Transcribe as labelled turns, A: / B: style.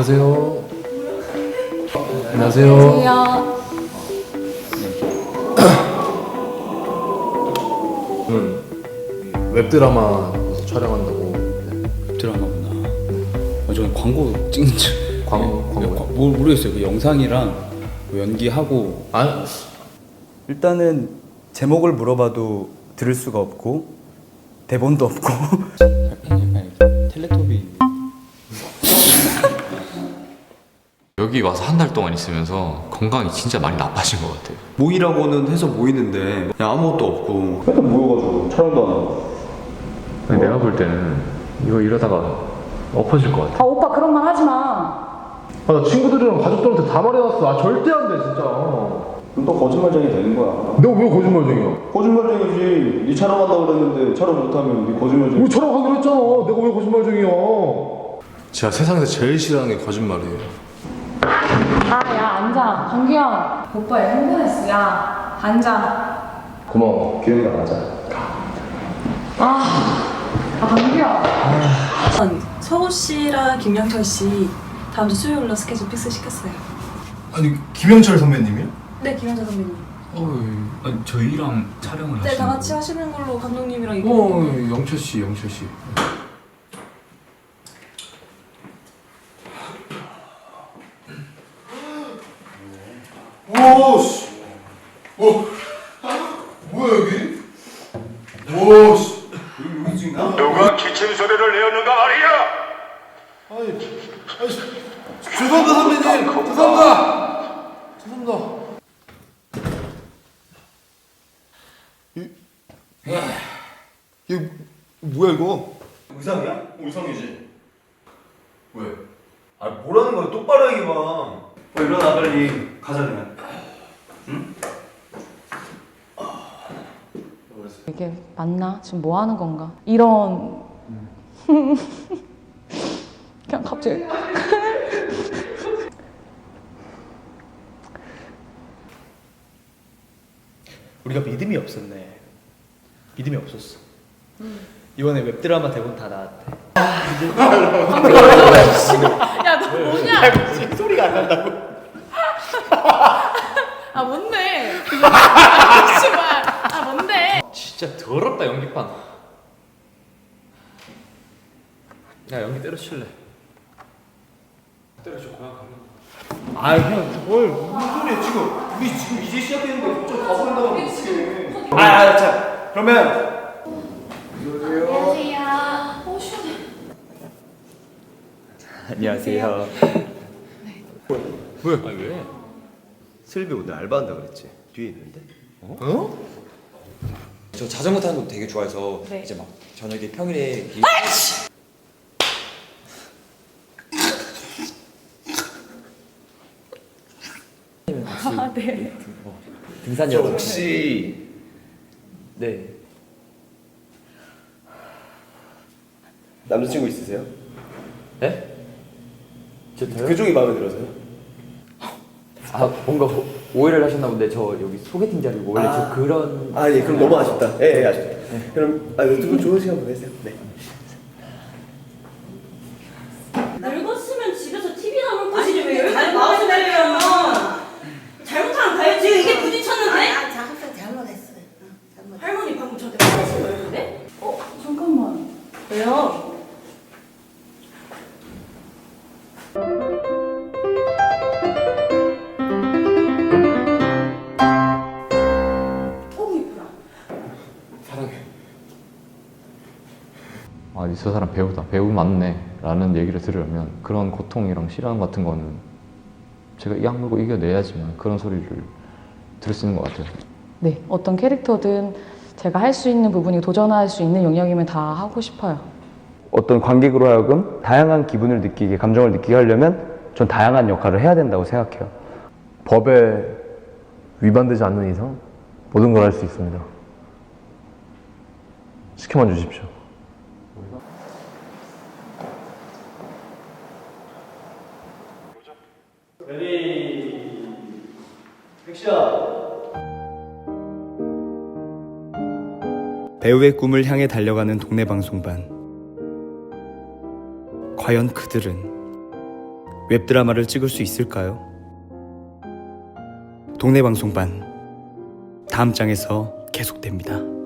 A: 안녕하세요.
B: 안녕하세요.
A: 저는 웹드라마 촬영한다고 네.
C: 드라마구나. 어, 저는 광고 찍는 줄.
A: 광- 광고요?
C: 네, 뭐 모르겠어요. 그 영상이랑 뭐 연기하고
A: 아
D: 일단은 제목을 물어봐도 들을 수가 없고 대본도 없고
E: 여기 와서 한 달 동안 있으면서 건강이 진짜 많이 나빠진 것 같아요.
F: 모이라고는 해서 모이는데 그냥 아무것도 없고 맨날 모여가지고 촬영도 안 하고
G: 근데 내가 볼 때는 이거 이러다가 엎어질 것 같아.
B: 아 오빠 그런 말 하지 마.
A: 아, 나 친구들이랑 가족들한테 다 말해놨어. 아 절대 안 돼 진짜.
F: 그럼 또 거짓말쟁이 되는 거야
A: 내가 왜 거짓말쟁이야?
F: 거짓말쟁이지 네 촬영한다고 그랬는데 촬영 못하면 네 거짓말쟁이
A: 우리 촬영하기로 했잖아. 내가 왜 거짓말쟁이야? 제가 세상에서 제일 싫어하는 게 거짓말이에요.
B: 아 야 앉아. 강규영. 오빠 얘 흥분했어. 야 앉아.
A: 고마워. 기회가 가자.
B: 아, 아 강규영.
H: 서우 씨랑 김영철 씨 다음 주 수요일로 스케줄 픽스 시켰어요.
I: 아니 김영철 선배님이요?
H: 네, 김영철 선배님.
C: 어, 저희랑 촬영을
H: 네, 다 같이 하시는 걸로 감독님이랑 이거.
A: 어 영철 씨, 영철 씨.
I: 오씨. 어 뭐야 여기? 오씨. 여기 여기 찍나?
J: 누가 기침 소리를 내었는가 말이야?
I: 아니 아니 죄송합니다 선배님. 죄송합니다. 죄송합니다. 이 이거 뭐야 이거?
F: 의상이야? 의상이지.
I: 왜?
F: 아 뭐라는 거야? 똑바로 얘기해봐. 어, 일어나 빨리. 가자 그냥
B: 이게 맞나? 지금 뭐 하는 건가? 이런. 그냥 갑자기.
K: 우리가 믿음이 없었네. 믿음이 없었어. 이번에 웹드라마 대본 다 나왔대.
H: 야, 너 뭐냐?
K: 소리가 안 난다고.
H: 씨발. 아, 뭔데?
G: 진짜 더럽다 연기판. 야 연기 때려칠래.
K: 아 형, 뭘?
F: 무슨 소리야 지금 우리 지금 이제 시작했는데 갑자기 가버린다고 어떡해
K: 아, 아, 자, 그러면
H: 안녕하세요. 오, 시원해.
D: 안녕하세요
G: 아 왜?
F: 슬비 오늘 알바한다 그랬지 뒤에 있는데
D: 저 자전거 타는 거 되게 좋아해서
H: 네.
D: 이제 막 저녁에 평일에 비...
H: 아, 네.
D: 등산이요 혹시 네
F: 남자친구 있으세요?
D: 네? 저 저요?
F: 그쪽이 마음에 들어서요?
D: 아 뭔가 오- 오해를 하셨나 본데 저 여기 소개팅 자리고 원래 저 그런
F: 아 예 그럼 너무 아쉽다. 예, 예 아쉽다. 그럼 아 두분 좋은 시간 보내세요. 네
G: 아니 저 사람 배우다 배우 맞네 라는 얘기를 들으려면 그런 고통이랑 시련 같은 거는 제가 이 악물고 이겨내야지만 그런 소리를 들을 수 있는 것 같아요.
B: 네, 어떤 캐릭터든 제가 할 수 있는 부분이 도전할 수 있는 영역이면 다 하고 싶어요.
D: 어떤 관객으로 하여금 다양한 기분을 느끼게 감정을 느끼게 하려면 전 다양한 역할을 해야 된다고 생각해요
A: 법에 위반되지 않는 이상 모든 걸 할 수 있습니다. 시켜만 주십시오.
D: 배우의 꿈을 향해 달려가는 동네 방송반 과연 그들은 웹드라마를 찍을 수 있을까요?
C: 동네 방송반 다음 장에서 계속됩니다.